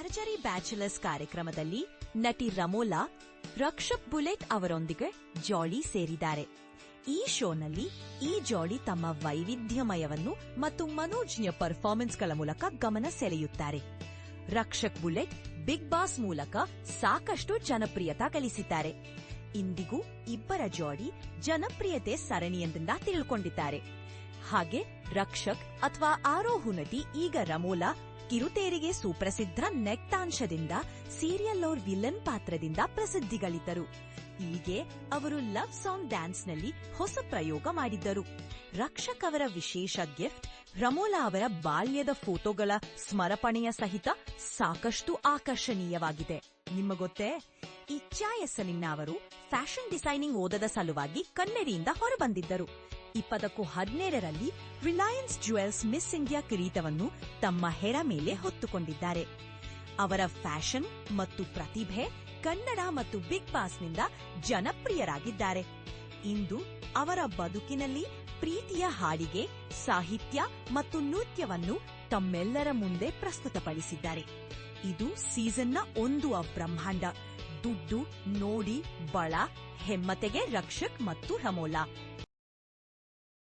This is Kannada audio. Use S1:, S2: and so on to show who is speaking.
S1: ಭರ್ಜರಿ ಬ್ಯಾಚುಲರ್ಸ್ ಕಾರ್ಯಕ್ರಮದಲ್ಲಿ ನಟಿ ರಮೋಲಾ, ರಕ್ಷಕ್ ಬುಲೆಟ್ ಅವರೊಂದಿಗೆ ಜೋಡಿ ಸೇರಿದ್ದಾರೆ. ಈ ಶೋನಲ್ಲಿ ಈ ಜೋಡಿ ತಮ್ಮ ವೈವಿಧ್ಯಮಯವನ್ನು ಮತ್ತು ಮನೋಜ್ಞ ಪರ್ಫಾರ್ಮೆನ್ಸ್ಗಳ ಮೂಲಕ ಗಮನ ಸೆಳೆಯುತ್ತಾರೆ. ರಕ್ಷಕ್ ಬುಲೆಟ್ ಬಿಗ್ ಬಾಸ್ ಮೂಲಕ ಸಾಕಷ್ಟು ಜನಪ್ರಿಯತಾ ಗಳಿಸಿದ್ದಾರೆ. ಇಂದಿಗೂ ಇಬ್ಬರ ಜೋಡಿ ಜನಪ್ರಿಯತೆ ಸರಣಿಯಿಂದ ತಿಳ್ಕೊಂಡಿದ್ದಾರೆ. ಹಾಗೆ ರಕ್ಷಕ್ ಅಥವಾ ಆರೋಹು ನಟಿ ಈಗ ರಮೋಲಾ ಕಿರುತೇರಿಗೆ ಸುಪ್ರಸಿದ್ಧ ನೆಕ್ತಾಂಶದಿಂದ ಸೀರಿಯಲ್ ಅವ್ರ ವಿಲನ್ ಪಾತ್ರದಿಂದ ಪ್ರಸಿದ್ಧಿಗಳಿದ್ದರು. ಹೀಗೆ ಅವರು ಲವ್ ಸಾಂಗ್ ಡ್ಯಾನ್ಸ್ನಲ್ಲಿ ಹೊಸ ಪ್ರಯೋಗ ಮಾಡಿದ್ದರು. ರಕ್ಷಕ್ ಅವರ ವಿಶೇಷ ಗಿಫ್ಟ್, ರಮೋಲಾ ಅವರ ಬಾಲ್ಯದ ಫೋಟೋಗಳ ಸ್ಮರಪಣೆಯ ಸಹಿತ ಸಾಕಷ್ಟು ಆಕರ್ಷಣೀಯವಾಗಿದೆ. ನಿಮಗೊತ್ತೇ ಇಚ್ಛಾ ಹೆಸರಿನ ಅವರು ಫ್ಯಾಷನ್ ಡಿಸೈನಿಂಗ್ ಓದದ ಸಲುವಾಗಿ ಕನ್ನಡಿಯಿಂದ ಹೊರಬಂದಿದ್ದರು. ಇಪ್ಪತ್ತಕ್ಕೂ ಹದಿನೇಳರಲ್ಲಿ ರಿಲಯನ್ಸ್ ಜುವೆಲ್ಸ್ ಮಿಸ್ ಇಂಡಿಯಾ ಕಿರೀಟವನ್ನು ತಮ್ಮ ಹೆರ ಮೇಲೆ ಹೊತ್ತುಕೊಂಡಿದ್ದಾರೆ. ಅವರ ಫ್ಯಾಷನ್ ಮತ್ತು ಪ್ರತಿಭೆ ಕನ್ನಡ ಮತ್ತು ಬಿಗ್ ಬಾಸ್ನಿಂದ ಜನಪ್ರಿಯರಾಗಿದ್ದಾರೆ. ಇಂದು ಅವರ ಬದುಕಿನಲ್ಲಿ ಪ್ರೀತಿಯ ಹಾಡಿಗೆ, ಸಾಹಿತ್ಯ ಮತ್ತು ನೃತ್ಯವನ್ನು ತಮ್ಮೆಲ್ಲರ ಮುಂದೆ ಪ್ರಸ್ತುತಪಡಿಸಿದ್ದಾರೆ. ಇದು ಸೀಸನ್ನ ಒಂದು ಬ್ರಹ್ಮಾಂಡ ದುಡ್ಡು, ನೋಡಿ, ಬಳ, ಹೆಮ್ಮತೆಗೆ ರಕ್ಷಕ್ ಮತ್ತು ರಮೋಲಾ.